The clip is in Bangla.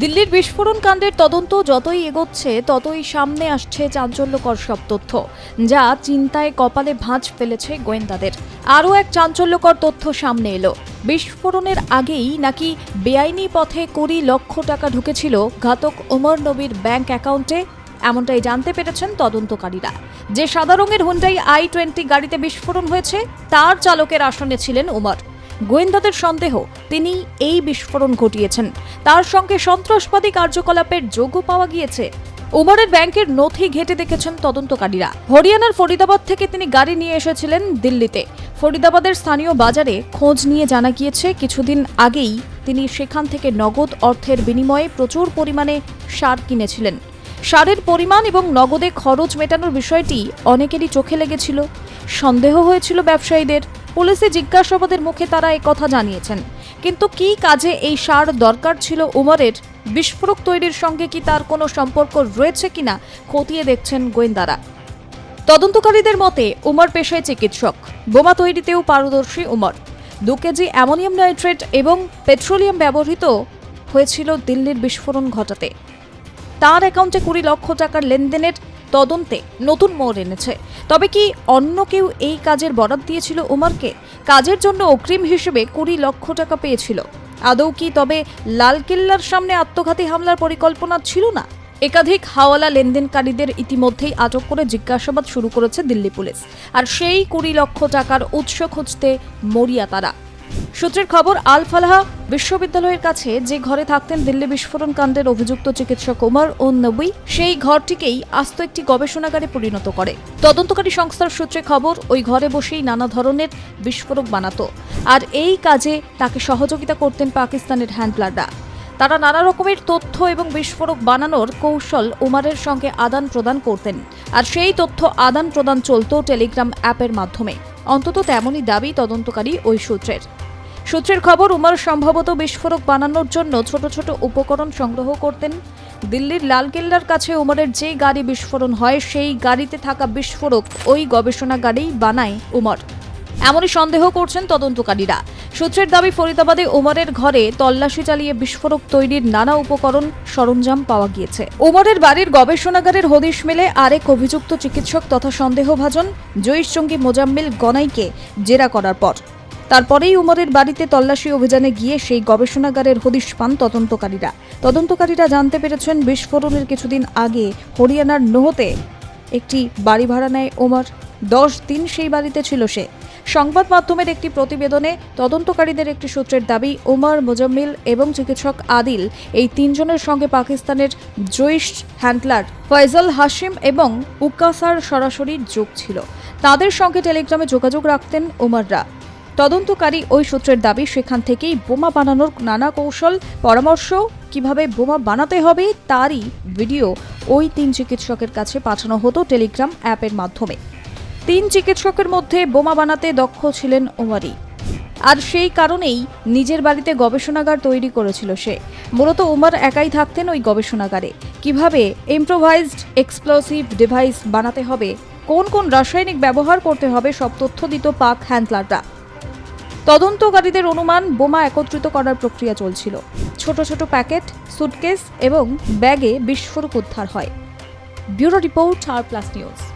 দিল্লির বিস্ফোরণ কাণ্ডের তদন্ত যতই এগোচ্ছে, ততই সামনে আসছে চাঞ্চল্যকর সব তথ্য, যা চিন্তায় কপালে ভাঁজ ফেলেছে গোয়েন্দাদের। আরও এক চাঞ্চল্যকর তথ্য সামনে এলো। বিস্ফোরণের আগেই নাকি বেআইনি পথে কুড়ি লক্ষ টাকা ঢুকেছিল ঘাতক ওমর নবীর ব্যাংক অ্যাকাউন্টে, এমনটাই জানতে পেরেছেন তদন্তকারীরা। যে সাদা রঙের হুন্ডাই আই টোয়েন্টি গাড়িতে বিস্ফোরণ হয়েছে, তার চালকের আসনে ছিলেন ওমর। গোয়েন্দাদের সন্দেহ তিনি এই বিস্ফোরণ ঘটিয়েছেন। তার সঙ্গে সন্ত্রাসবাদী কার্যকলাপের যোগও পাওয়া গিয়েছে। উমরের ব্যাংকের নথি ঘেটে দেখেছেন তদন্তকারীরা। হরিয়ানার ফরিদাবাদ থেকে তিনি গাড়ি নিয়ে এসেছিলেন দিল্লিতে। ফরিদাবাদের স্থানীয় বাজারে খোঁজ নিয়ে জানা গিয়েছে, কিছুদিন আগেই তিনি সেখান থেকে নগদ অর্থের বিনিময়ে প্রচুর পরিমাণে সার কিনেছিলেন। সারের পরিমাণ এবং নগদে খরচ মেটানোর বিষয়টি অনেকেরই চোখে লেগেছিল। সন্দেহ হয়েছিল ব্যবসায়ীদের। পুলিশে জিজ্ঞাসাবাদের মুখে তারা কথা জানিয়েছেন। কিন্তু কী কাজে এই সার দরকার ছিল উমরের? বিস্ফোরক তৈরির সঙ্গে কি তার কোনো সম্পর্ক রয়েছে কিনা খতিয়ে দেখছেন গোয়েন্দারা। তদন্তকারীদের মতে, উমর পেশায় চিকিৎসক। বোমা তৈরিতেও পারদর্শী উমর। দু কেজি অ্যামোনিয়াম নাইট্রেট এবং পেট্রোলিয়াম ব্যবহৃত হয়েছিল দিল্লির বিস্ফোরণ ঘটাতে। তার অ্যাকাউন্টে কুড়ি লক্ষ টাকার লেনদেনের তদন্তে নতুন মোড় এনেছে। তবে কি অন্য কেউ এই কাজের বরাদ দিয়েছিল উমরকে? কাজের জন্য অগ্রিম হিসেবে কুড়ি লক্ষ টাকা পেয়েছিল। আদৌ কি তবে লালকেল্লার সামনে আত্মঘাতী হামলার পরিকল্পনা ছিল না? একাধিক হাওয়ালা লেনদেনকারীদের ইতিমধ্যেই আটক করে জিজ্ঞাসাবাদ শুরু করেছে দিল্লি পুলিশ। আর সেই কুড়ি লক্ষ টাকার উৎস খুঁজতে মরিয়া তারা। সূত্রের খবর, আল ফালাহা বিশ্ববিদ্যালয়ের কাছে যে ঘরে থাকতেন দিল্লি বিস্ফোরণ কাণ্ডের অভিযুক্ত চিকিৎসক ওমর ও নবী, সেই ঘরটিকেই আস্ত একটি গবেষণাগারে পরিণত করে। তদন্তকারী সংস্থার সূত্রে খবর, ওই ঘরে বসেই নানা ধরনের বিস্ফোরক বানাতো। আর এই কাজে তাকে সহযোগিতা করতেন পাকিস্তানের হ্যান্ডলাররা। তারা নানা রকমের তথ্য এবং বিস্ফোরক বানানোর কৌশল উমারের সঙ্গে আদান প্রদান করতেন। আর সেই তথ্য আদান প্রদান চলত টেলিগ্রাম অ্যাপের মাধ্যমে। অন্তত তেমনই দাবি তদন্তকারী ওই সূত্রের। সূত্রের খবর, উমর সম্ভবত বিস্ফোরক বানানোর জন্য ছোট ছোট উপকরণ সংগ্রহ করতেন। দিল্লির লালকেল্লার কাছে উমরের যে গাড়ি বিস্ফোরণ হয়, সেই গাড়িতে থাকা বিস্ফোরক ওই গবেষণাগারেই বানায় উমর। এমনই সন্দেহ করছেন তদন্তকারীরা। সূত্রের দাবি, ফরিদাবাদে ওমরের ঘরে তল্লাশি চালিয়ে বিস্ফোরক তৈরির নানা উপকরণ সরঞ্জাম পাওয়া গিয়েছে। ওমরের বাড়ির গবেষণাগারের হদিশ মেলে আরেক অভিযুক্ত চিকিৎসক তথা সন্দেহভাজন জয়ীশ জঙ্গি মোজাম্মিল গনাইকে জেরা করার পর। তারপরেই উমরের বাড়িতে তল্লাশি অভিযানে গিয়ে সেই গবেষণাগারের হদিশ পান তদন্তকারীরা। তদন্তকারীরা জানতে পেরেছেন, বিস্ফোরণের কিছুদিন আগে হরিয়ানার নোহতে একটি বাড়ি ভাড়া নেয় ওমর। দশ দিন সেই বাড়িতে ছিল সে। সংবাদ মাধ্যমের একটি প্রতিবেদনে তদন্তকারীদের একটি সূত্রের দাবি ওমর মোজাম্মিল এবং চিকিৎসক আদিল এই তিনজনের সঙ্গে পাকিস্তানের জৈশ হ্যান্ডলার ফয়জল হাশিম এবং উকাসার সরাসরি যোগ ছিল। তাদের সঙ্গে টেলিগ্রামে যোগাযোগ রাখতেন ওমররা তদন্তকারী ওই সূত্রের দাবি, সেখান থেকেই বোমা বানানোর নানা কৌশল, পরামর্শ, কীভাবে বোমা বানাতে হবে তারই ভিডিও ওই তিন চিকিৎসকের কাছে পাঠানো হতো টেলিগ্রাম অ্যাপের মাধ্যমে। তিন চিকিৎসকের মধ্যে বোমা বানাতে দক্ষ ছিলেন ওমারি। আর সেই কারণেই নিজের বাড়িতে গবেষণাগার তৈরি করেছিল সে। মূলত ওমার একাই থাকতেন ওই গবেষণাগারে। কীভাবে ইম্প্রোভাইজড, এক্সপ্লোসিভ ডিভাইস বানাতে হবে, কোন কোন রাসায়নিক ব্যবহার করতে হবে, সব তথ্য দিত পাক হ্যান্ডলাররা। তদন্তকারীদের অনুমান বোমা একত্রিত করার প্রক্রিয়া চলছিল। ছোট ছোট প্যাকেট, সুটকেস এবং ব্যাগে বিস্ফোরক উদ্ধার হয়। Bureau report, R plus news.